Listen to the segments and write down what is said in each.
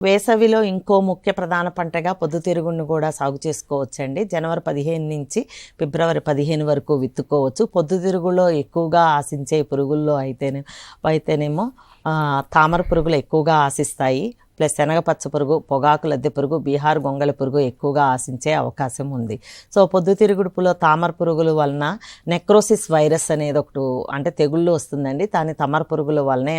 వేసవిలో ఇంకో ముఖ్య ప్రధాన పంటగా పొద్దుతిరుగుడును కూడా సాగు చేసుకోవచ్చండి. జనవరి పదిహేను నుంచి ఫిబ్రవరి పదిహేను వరకు విత్తుకోవచ్చు. పొద్దుతిరుగులో ఎక్కువగా ఆశించే పురుగుల్లో అయితేనే అయితేనేమో తామర పురుగులు ఎక్కువగా ఆశిస్తాయి. ప్లస్ శనగపచ్చ పురుగు పొగాకు లద్దె పురుగు బీహార్ గొంగళి పురుగు ఎక్కువగా ఆశించే అవకాశం ఉంది. సో పొద్దుతిరుగుడుపులో తామర పురుగుల వలన నెక్రోసిస్ వైరస్ అనేది ఒకటి అంటే తెగుళ్ళు వస్తుందండి. దాని తామర పురుగుల వలనే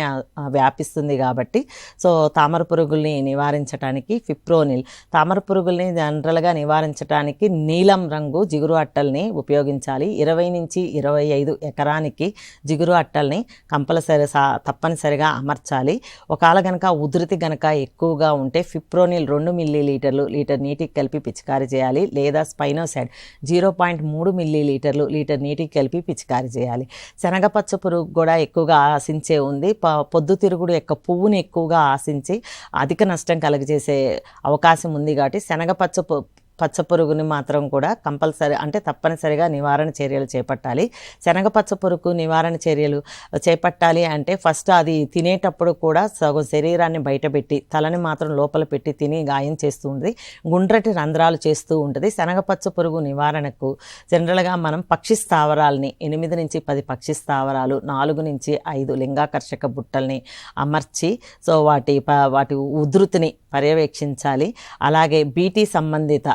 వ్యాపిస్తుంది కాబట్టి. సో తామర పురుగుల్ని నివారించడానికి ఫిప్రోనిల్. తామర పురుగుల్ని జనరల్గా నివారించడానికి నీలం రంగు జిగురు అట్టల్ని ఉపయోగించాలి. ఇరవై నుంచి ఇరవై ఐదు ఎకరానికి జిగురు అట్టల్ని కంపల్సరి సా తప్పనిసరిగా అమర్చాలి. ఒకవేళ గనక ఉధృతి గనక ఎక్కువగా ఉంటే ఫిప్రోనిల్ రెండు మిల్లీ లీటర్లు లీటర్ నీటికి కలిపి పిచికారీ చేయాలి లేదా స్పైనోసైడ్ జీరో పాయింట్ మూడు మిల్లీ లీటర్లు లీటర్ నీటికి కలిపి పిచికారీ చేయాలి. శనగపచ్చ పురుగు కూడా ఎక్కువగా ఆశించే ఉంది. ప పొద్దుతిరుగుడు యొక్క పువ్వుని ఎక్కువగా ఆశించి అధిక నష్టం కలుగజేసే అవకాశం ఉంది కాబట్టి శనగపచ్చ పచ్చపురుగుని పచ్చ పురుగుని మాత్రం కూడా కంపల్సరీ అంటే తప్పనిసరిగా నివారణ చర్యలు చేపట్టాలి. శనగ పచ్చపురుగు నివారణ చర్యలు చేపట్టాలి అంటే ఫస్ట్ అది తినేటప్పుడు కూడా సగం శరీరాన్ని బయటపెట్టి తలని మాత్రం లోపల పెట్టి తిని గాయం చేస్తూ ఉంటుంది. గుండ్రటి రంధ్రాలు చేస్తూ ఉంటుంది. శనగపచ్చ పురుగు నివారణకు జనరల్గా మనం పక్షి స్థావరాలని ఎనిమిది నుంచి పది పక్షి స్థావరాలు నాలుగు నుంచి ఐదు లింగాకర్షక బుట్టల్ని అమర్చి సో వాటి ప- వాటి ఉధృతిని పర్యవేక్షించాలి. అలాగే బీటీ సంబంధిత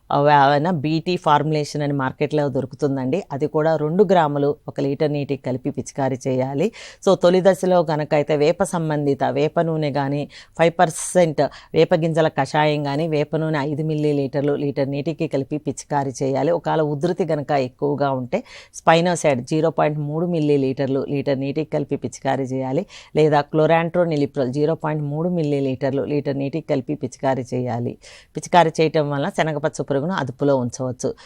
బీటీ ఫార్ములేషన్ అని మార్కెట్లో దొరుకుతుందండి. అది కూడా రెండు గ్రాములు ఒక లీటర్ నీటికి కలిపి పిచికారీ చేయాలి. సో తొలి దశలో కనుక అయితే వేప సంబంధిత వేప నూనె కానీ ఫైవ్ పర్సెంట్ వేప గింజల కషాయం కానీ వేప నూనె ఐదు మిల్లీ లీటర్లు లీటర్ నీటికి కలిపి పిచికారీ చేయాలి. ఒకవేళ ఉధృతి కనుక ఎక్కువగా ఉంటే స్పైనోసైడ్ జీరో పాయింట్ మూడు మిల్లీ లీటర్లు లీటర్ నీటికి కలిపి పిచికారీ చేయాలి. లేదా క్లోరాంట్రో నిలిప్రోల్ జీరో పాయింట్ మూడు మిల్లీ లీటర్లు లీటర్ నీటికి కలిపి పిచికారీ చేయాలి. పిచికారీ చేయటం వల్ల శనగపచ్చ పురుగును అదుపులో ఉంచవచ్చు.